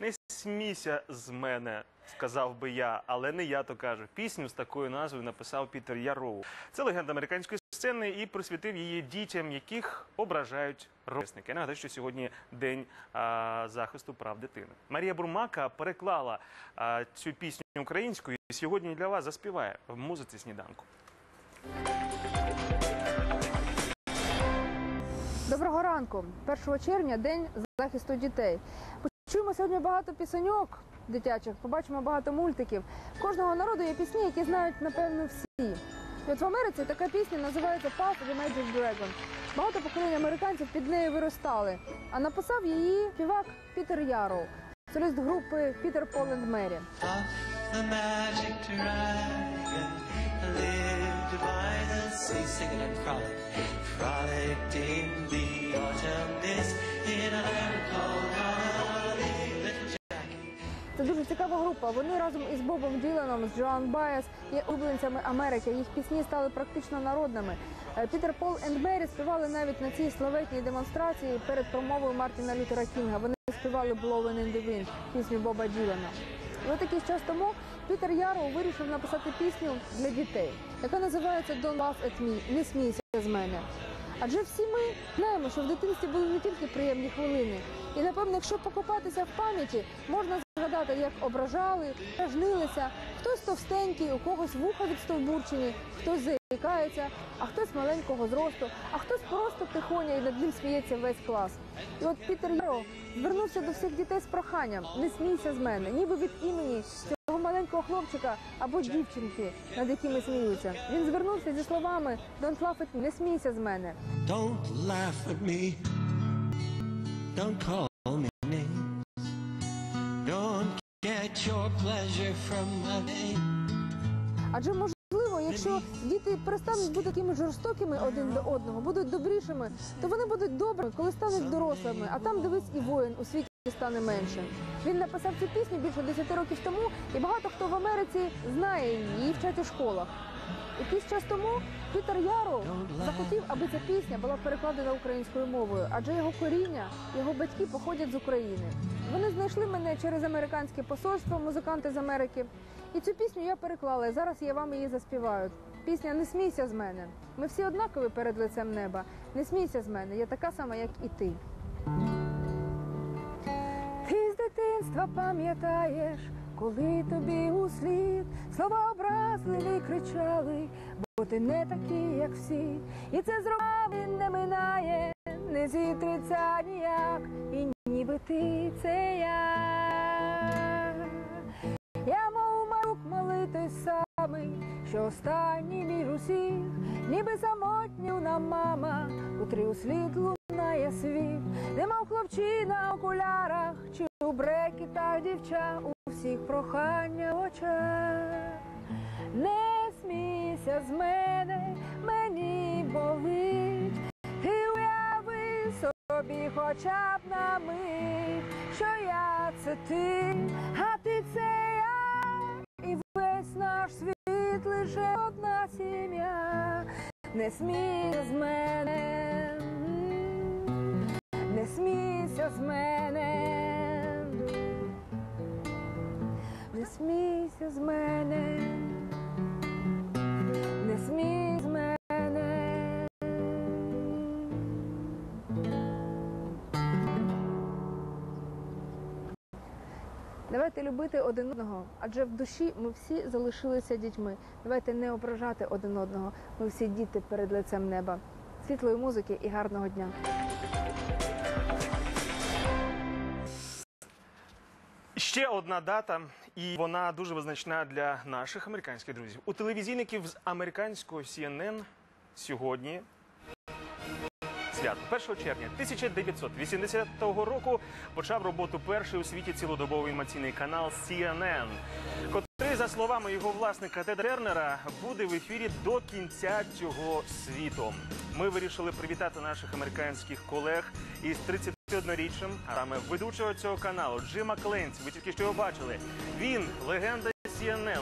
Не смійся з мене, сказав би я, але не я то кажу. Пісню з такою назвою написав Пітер Яроу. Це легенда американської сцени і присвятив її дітям, яких ображають ровесники. Нагадаю, що сьогодні день а, захисту прав дитини. Марія Бурмака переклала а, цю пісню українською і сьогодні для вас заспіває в музиці сніданку. Доброго ранку. 1 червня день захисту дітей. Почуємо сьогодні багато пісеньок дитячих, побачимо багато мультиків. Кожного народу є пісні, які знають напевно всі. І от в Америці така пісня називається Puff the Magic Dragon. Багато поколінь американців під нею виростали. А написав її співак Пітер Яроу, соліст групи Пітер Пол and Мері. Lived цікава група. Вони разом із Бобом Діланом, з Джоан Байес є улюбленцями Америки. Їх пісні стали практично народними. Е, Пітер Пол енд Мері співали навіть на цій славетній демонстрації перед промовою Мартіна Лютера Кінга. Вони співали «Blowing in the Wind» пісню Боба Ділана. І от час тому Пітер Яроу вирішив написати пісню для дітей, яка називається «Don't laugh at me» – не смійся з мене. Адже всі ми знаємо, що в дитинстві були не тільки приємні хвилини. І напевно, якщо покопатися в пам'яті, можна згадати, як ображали, жнилися. Хтось товстенький, у когось вуха відстовбурчені, хтось заїкається, а хтось маленького зросту, а хтось просто тихоня і над ним сміється весь клас. І от Пітер Яро звернувся до всіх дітей з проханням: не смійся з мене, ніби від імені цього маленького хлопчика або дівчинки, над якими сміються. Він звернувся зі словами «Don't laugh at me», не смійся з мене. Don't laugh at me. Don't call Адже можливо, якщо діти перестануть бути такими жорстокими один до одного, будуть добрішими, то вони будуть добрими, коли стануть дорослими. А там дивись і воїн у світі стане менше. Він написав цю пісню більше 10 років тому, і багато хто в Америці знає її, вчать у школах. Якийсь час тому Пітер Яро захотів, аби ця пісня була перекладена українською мовою, адже його коріння, його батьки походять з України. Вони знайшли мене через американське посольство, музиканти з Америки. І цю пісню я переклала. і Зараз я вам її заспіваю. Пісня Не смійся з мене. Ми всі однакові перед лицем неба. Не смійся з мене. Я така сама, як і ти. Дитинства пам'ятаєш, коли тобі у слід слова образливі кричали, бо ти не такий, як всі, і це зробив він не минає, не зітриться ніяк, і ніби ти це я. Я мов марук малий самий, що останній між усіх, ніби самотнівна мама, котрий у слід лунає світ, немов хлопчина в окулярах, у брекітах дівча, у всіх прохання в очах. Не смійся з мене, мені болить, ти уяви собі хоча б на мить, що я це ти, а ти це я, і весь наш світ лише одна сім'я. Не смійся з мене, не смійся з мене, з мене, не смій з мене. Давайте любити один одного, адже в душі ми всі залишилися дітьми. Давайте не ображати один одного. Ми всі діти перед лицем неба. Світлої музики і гарного дня. Ще одна дата, і вона дуже визначна для наших американських друзів. У телевізійників з американського CNN сьогодні свято 1 червня 1980 року почав роботу перший у світі цілодобовий інформаційний канал CNN, котрий, за словами його власника Теда Тернера, буде в ефірі до кінця цього світу. Ми вирішили привітати наших американських колег із 31-річчям, а саме ведучого цього каналу Джима Кленці. Ви тільки що його бачили. Він легенда CNN,